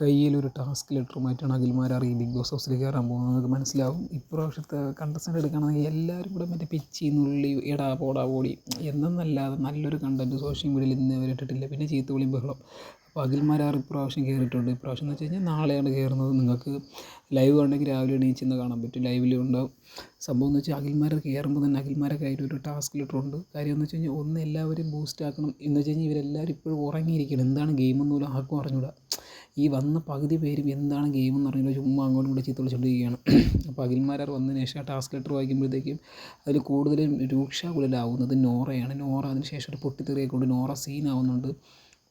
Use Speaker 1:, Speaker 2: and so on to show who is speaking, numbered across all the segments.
Speaker 1: കയ്യിലൊരു ടാസ്ക് ലെറ്ററുമായിട്ടാണ് അഖിൽമാരാർ ഈ big boss ഹൗസിൽ കയറാൻ പോകുന്നത് നമുക്ക് മനസ്സിലാവും. ഇപ്രാവശ്യത്തെ കണ്ടസ്റ്റന്റ് എടുക്കുകയാണെങ്കിൽ എല്ലാവരും കൂടെ മറ്റേ പിച്ചി നുള്ളി എടാ പോടാ പോടി എന്നല്ലാതെ നല്ലൊരു കണ്ടന്റ് സോഷ്യൽ മീഡിയയിൽ ഇന്ന് വരെ ഇട്ടിട്ടില്ല. പിന്നെ ചീത്ത വിളിയും ബഹളം അപ്പോൾ അഖിൽമാരാർ ഇപ്രാവശ്യം കയറിയിട്ടുണ്ട് ഇപ്രാവശ്യം എന്ന് വെച്ച് കഴിഞ്ഞാൽ നാളെയാണ് കയറുന്നത് നിങ്ങൾക്ക് ലൈവ് ഉണ്ടെങ്കിൽ രാവിലെ എണീച്ച് ഇന്ന് കാണാൻ പറ്റും. ലൈവിലും ഉണ്ടാവും. സംഭവം എന്ന് വെച്ചാൽ അഖിൽമാരെ കയറുമ്പോൾ തന്നെ അഖിൽമാരെ കയ്യിൽ ഒരു ടാസ്ക് ലെറ്റർ ഉണ്ട്. കാര്യം എന്ന് വെച്ച് കഴിഞ്ഞാൽ ഒന്ന് എല്ലാവരും ബൂസ്റ്റ് ആക്കണം എന്ന് വെച്ച് കഴിഞ്ഞാൽ ഇവരെല്ലാവരും ഇപ്പോഴും ഉറങ്ങിയിരിക്കണം. എന്താണ് ഗെയിം ആർക്കും അറിഞ്ഞൂടാ. ഈ വന്ന പകുതി പേരും എന്താണ് ഗെയിം എന്ന് പറഞ്ഞാൽ ചുമ്മാ അങ്ങോട്ടും ഇങ്ങോട്ടും ചീത്ത വിളിച്ചുകൊണ്ടിരിക്കുകയാണ് അപ്പോൾ അഖിൽമാരാർ വന്നതിന് ശേഷം ആ ടാസ്ക് ലെറ്റർ വായിക്കുമ്പോഴത്തേക്കും അതിൽ കൂടുതലും രൂക്ഷ രൂക്ഷാകുലരാകുന്നത് നോറയാണ്. നോറ അതിന് ശേഷം ഒരു പൊട്ടിത്തെറിയൊക്കെ നോറ സീനാവുന്നുണ്ട്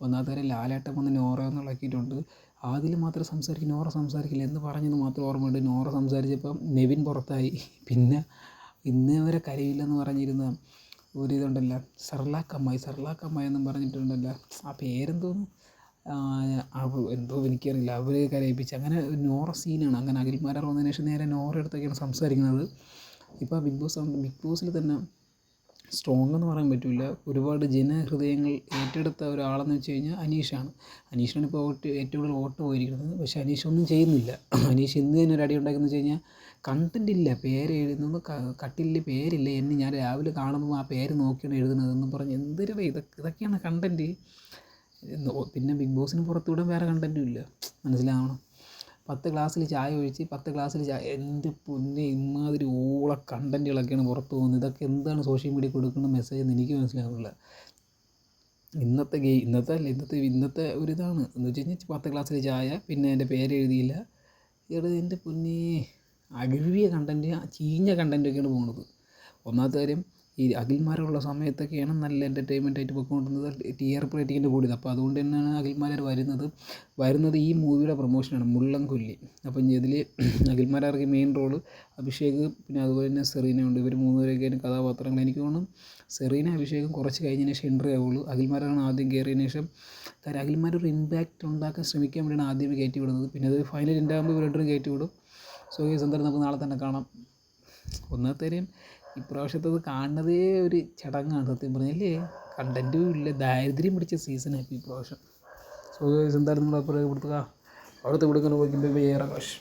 Speaker 1: ഒന്നാമത്തെ കാര്യം ലാലേട്ടൻ വന്ന് നോറ എന്ന് ഇളക്കിയിട്ടുണ്ട്. ആദിൽ മാത്രം സംസാരിക്കും നോറ സംസാരിക്കില്ല എന്ന് പറഞ്ഞത് മാത്രം ഓർമ്മയുണ്ട്. നോറ സംസാരിച്ചപ്പം നെവിൻ പുറത്തായി. പിന്നെ ഇന്നേ വരെ കരയില്ലെന്ന് പറഞ്ഞിരുന്ന ഒരിതുണ്ടല്ലോ സർലാക്ക് സർലാക്കമ്മായി സർലാക്കമ്മായി എന്നും പറഞ്ഞിട്ടുണ്ടല്ല. ആ പേരെന്തോന്നു? എന്തോ എനിക്കറിയില്ല. അവർ കരയിപ്പിച്ച്. അങ്ങനെ നോറ സീനാണ്. അങ്ങനെ അഖിൽമാരാർ വന്നതിന് ശേഷം നേരെ നോറ അടുത്തൊക്കെയാണ് സംസാരിക്കുന്നത്. ഇപ്പോൾ ബിഗ് ബോസ് ബിഗ് ബോസിൽ തന്നെ സ്ട്രോങ് എന്ന് പറയാൻ പറ്റില്ല ഒരുപാട് ജനഹൃദയങ്ങൾ ഏറ്റെടുത്ത ഒരാളെന്ന് വെച്ച് കഴിഞ്ഞാൽ അനീഷാണ്. അനീഷിനാണ് ഇപ്പോൾ വോട്ട് ഏറ്റവും കൂടുതൽ വോട്ട് പോയിരിക്കുന്നത്. പക്ഷേ അനീഷ് ഒന്നും ചെയ്യുന്നില്ല. അനീഷ് ഇന്ന് തന്നെ ഒരു അടി ഉണ്ടാക്കുന്നത് വെച്ച് കഴിഞ്ഞാൽ കണ്ടന്റ് ഇല്ല. പേര് എഴുതുന്നത് കട്ടില്ല പേരില്ല. എന്നെ ഞാൻ രാവിലെ കാണുമ്പോൾ ആ പേര് നോക്കിയാണ് എഴുതുന്നതെന്ന് പറഞ്ഞ് എന്തൊരു ഇതൊക്കെ ഇതൊക്കെയാണ് കണ്ടന്റ് പിന്നെ ബിഗ് ബോസിന് പുറത്തുവിടാൻ വേറെ കണ്ടന്റും ഇല്ല. മനസ്സിലാവണം. പത്ത് ഗ്ലാസ്സിൽ ചായ ഒഴിച്ച് പത്ത് ഗ്ലാസ്സിൽ ചായ എന്റെ പൊന്നെ ഇമാതിരി ഊള കണ്ടന്റുകളൊക്കെയാണ് പുറത്ത് പോകുന്നത്. ഇതൊക്കെ എന്താണ് സോഷ്യൽ മീഡിയ കൊടുക്കുന്ന മെസ്സേജ് എന്ന് എനിക്ക് മനസ്സിലാവുന്നില്ല. ഇന്നത്തെ ഗെയിം ഇന്നത്തെ അല്ല ഇന്നത്തെ ഇന്നത്തെ ഇതാണ്. എന്ന് വെച്ച് കഴിഞ്ഞാൽ പത്ത് ഗ്ലാസ്സിൽ ചായ പിന്നെ എന്റെ പേര് എഴുതിയില്ല. ഇവിടെ എന്റെ പൊന്നെ അകഴിവിയ കണ്ടന്റ് ചീഞ്ഞ കണ്ടന്റൊക്കെയാണ് പോകുന്നത്. ഒന്നാമത്തെ കാര്യം ഈ അഖിൽമാരുള്ള സമയത്തൊക്കെയാണ് നല്ല എന്റർടൈൻമെന്റ് ആയിട്ട് പോയിക്കൊണ്ടിരുന്നത് ആർ റേറ്റിങ്ങിന്റെ കൂടിയത് അപ്പോൾ അതുകൊണ്ട് തന്നെയാണ് അഖിൽമാരാർ വരുന്നത്. വരുന്നത് ഈ മൂവിയുടെ പ്രൊമോഷനാണ് മുള്ളൻകൊല്ലി അപ്പം ഇതിൽ അഖിൽമാരാർക്ക് മെയിൻ റോൾ അഭിഷേക് പിന്നെ അതുപോലെ തന്നെ സെറീന ഉണ്ട്. ഇവർ മൂന്നുപേരൊക്കെയാണ് കഥാപാത്രങ്ങൾ എനിക്ക് തോന്നുന്നു സെറീന അഭിഷേകം കുറച്ച് കഴിഞ്ഞതിന് ശേഷം എൻട്രി ആവുള്ളൂ. അഖിൽമാരാണ് ആദ്യം കയറിയതിന് ശേഷം. കാര്യം അഖിൽമാർ ഒരു ഇമ്പാക്റ്റ് ഉണ്ടാക്കാൻ ശ്രമിക്കാൻ വേണ്ടിയാണ് ആദ്യമേ കയറ്റി വിടുന്നത് പിന്നെ അത് ഫൈനൽ എന്റെ ആകുമ്പോൾ ഇവരുടെ കയറ്റി വിടും സോ ഈ സന്ദർഭം നമുക്ക് നാളെ തന്നെ കാണാം. ഒന്നാമത്തെ കാര്യം ഇപ്രാവശ്യത്തത് കാണുന്നതേ ഒരു ചടങ്ങാണ് സത്യം പറഞ്ഞല്ലേ കണ്ടന്റും ഇല്ല ദാരിദ്ര്യം പിടിച്ച സീസണായി ഇപ്രാവശ്യം. സോ എന്തായാലും നമ്മൾ അപ്പുറം കൊടുത്തുക അവിടുത്തെ കൊടുക്കുന്ന പോയിക്കുമ്പോൾ വേറെ കാശ്